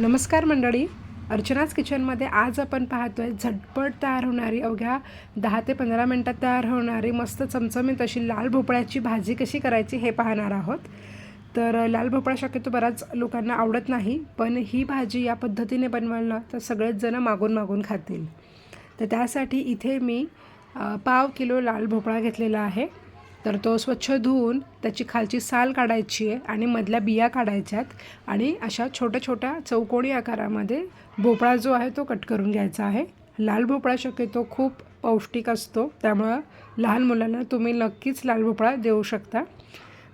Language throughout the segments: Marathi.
नमस्कार मंडळी. अर्चनाच किचनमध्ये आज आपण पाहतोय झटपट तयार होणारी अवघ्या दहा ते पंधरा मिनटात तयार होणारी मस्त चमचमीत अशी लाल भोपळ्याची भाजी कशी करायची हे पाहणार आहोत. तर लाल भोपळा शक्यतो बऱ्याच लोकांना आवडत नाही पण ही भाजी या पद्धतीने बनवायला तर सगळेच जण मागून मागून खातील. तर त्यासाठी इथे मी पाव किलो लाल भोपळा घेतलेला आहे. तर तो स्वच्छ धुवून त्याची खालची साल काढायची आहे आणि मधल्या बिया काढायच्यात आणि अशा छोट्या छोट्या चौकोनी आकारामध्ये भोपळा जो आहे तो कट करून घ्यायचा आहे. लाल भोपळा शक्यतो खूप पौष्टिक असतो त्यामुळं लहान मुलांना तुम्ही नक्कीच लाल भोपळा देऊ शकता.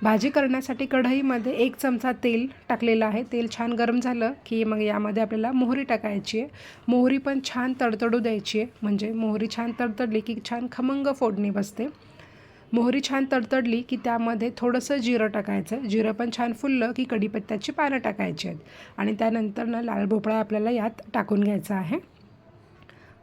भाजी करण्यासाठी कढईमध्ये एक चमचा तेल टाकलेलं आहे. तेल छान गरम झालं की मग यामध्ये आपल्याला मोहरी टाकायची आहे. मोहरी पण छान तडतडू द्यायची आहे. म्हणजे मोहरी छान तडतडली की छान खमंग फोडणी बसते. मोहरी छान तडतडली की त्यामध्ये थोडंसं जिरं टाकायचं. जिरं पण छान फुललं की कढीपत्त्याची पानं टाकायची आहेत. आणि त्यानंतर ना लाल भोपळा आपल्याला यात टाकून घ्यायचा आहे.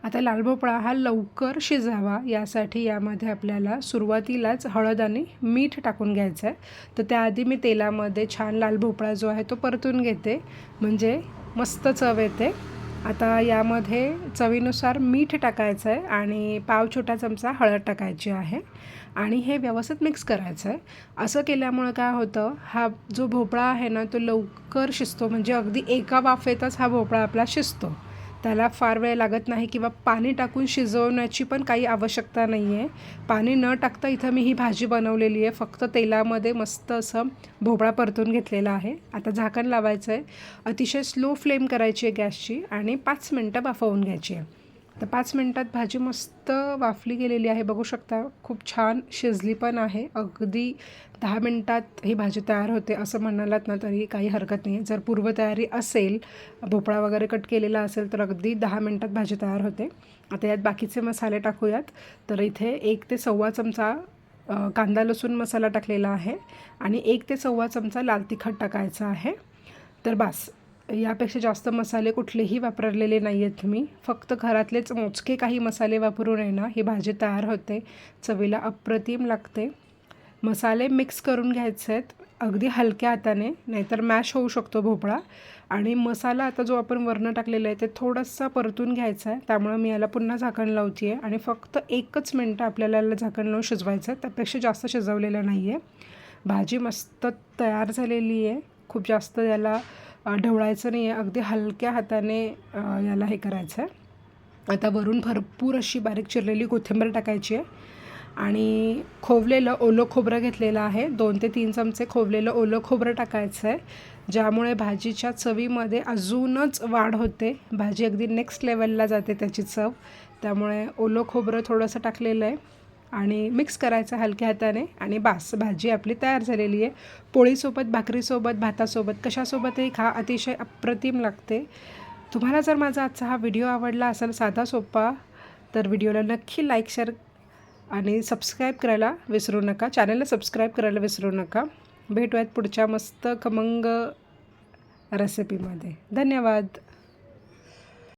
आता लाल भोपळा हा लवकर शिजावा. यासाठी यामध्ये आपल्याला सुरुवातीलाच हळद आणि मीठ टाकून घ्यायचं आहे. तर त्याआधी मी तेलामध्ये छान लाल भोपळा जो आहे तो परतून घेते. म्हणजे मस्त चव येते. आता यामध्ये चवीनुसार मीठ टाकायचं आहे आणि पाव छोटा चमचा हळद टाकायची आहे आणि हे व्यवस्थित मिक्स करायचं आहे. असं केल्यामुळं काय होतं हा जो भोपळा आहे ना तो लवकर शिजतो. म्हणजे अगदी एका वाफेतच हा भोपळा आपला शिजतो. त्याला फार वेळ लागत नाही किंवा पाणी टाकून शिजवण्याची पण काही आवश्यकता नाही आहे पाणी न टाकता इथं मी ही भाजी बनवलेली आहे. फक्त तेलामध्ये मस्त असं भोपळा परतून घेतलेला आहे. आता झाकण लावायचं आहे अतिशय स्लो फ्लेम करायची आहे गॅसची आणि पाच मिनटं बाफवून घ्यायची आहे. तर पाच मिनटात भाजी मस्त वाफली गेलेली आहे. बघू शकता खूप छान शिजली पण आहे. अगदी दहा मिनटात ही भाजी तयार होते असं म्हणालात ना तरी काही हरकत नाही. जर पूर्वतयारी असेल भोपळा वगैरे कट केलेला असेल तर अगदी दहा मिनटात भाजी तयार होते. आता यात बाकीचे मसाले टाकूयात. तर इथे एक ते सव्वा चमचा कांदा लसूण मसाला टाकलेला आहे आणि एक ते सव्वा चमचा लाल तिखट टाकायचा आहे. तर बास यापेक्षा जास्त मसाले कुठलेही वापरलेले नाही आहेत मी फक्त घरातलेच मोजके काही मसाले वापरून आहे ना ही भाजी तयार होते. चवीला अप्रतिम लागते. मसाले मिक्स करून घ्यायचे आहेत अगदी हलक्या हाताने नाहीतर मॅश होऊ शकतो भोपळा. आणि मसाला आता जो आपण वरनं टाकलेला आहे ते थोडासा परतून घ्यायचा आहे. त्यामुळं मी याला पुन्हा झाकण लावते आहे आणि फक्त एकच मिनटं आपल्याला याला झाकण लावून शिजवायचं आहे. त्यापेक्षा जास्त शिजवलेलं नाही आहे भाजी मस्त तयार झालेली आहे. खूप जास्त याला ढवळायचं नाही आहे अगदी हलक्या हाताने याला हे करायचं आहे आता वरून भरपूर अशी बारीक चिरलेली कोथिंबीर टाकायची आहे. आणि खोवलेलं ओलं खोबरं घेतलेलं आहे. दोन ते तीन चमचे खोवलेलं ओलं खोबरं टाकायचं आहे ज्यामुळे भाजीच्या चवीमध्ये अजूनच वाढ होते. भाजी अगदी नेक्स्ट लेवलला जाते त्याची चव. त्यामुळे ओलं खोबरं थोडंसं टाकलेलं आहे. आणि मिक्स करायचं हलक्या हाताने आणि बास भाजी आपली तयार झालेली आहे. पोळीसोबत भाकरीसोबत भातासोबत कशासोबतही खा अतिशय अप्रतिम लागते. तुम्हाला जर माझा आजचा हा व्हिडिओ आवडला असेल साधा सोपा तर व्हिडिओला नक्की लाईक शेअर आणि सबस्क्राईब करायला विसरू नका. चॅनलला सबस्क्राईब करायला विसरू नका. भेटूयात पुढच्या मस्त खमंग रेसिपीमध्ये धन्यवाद.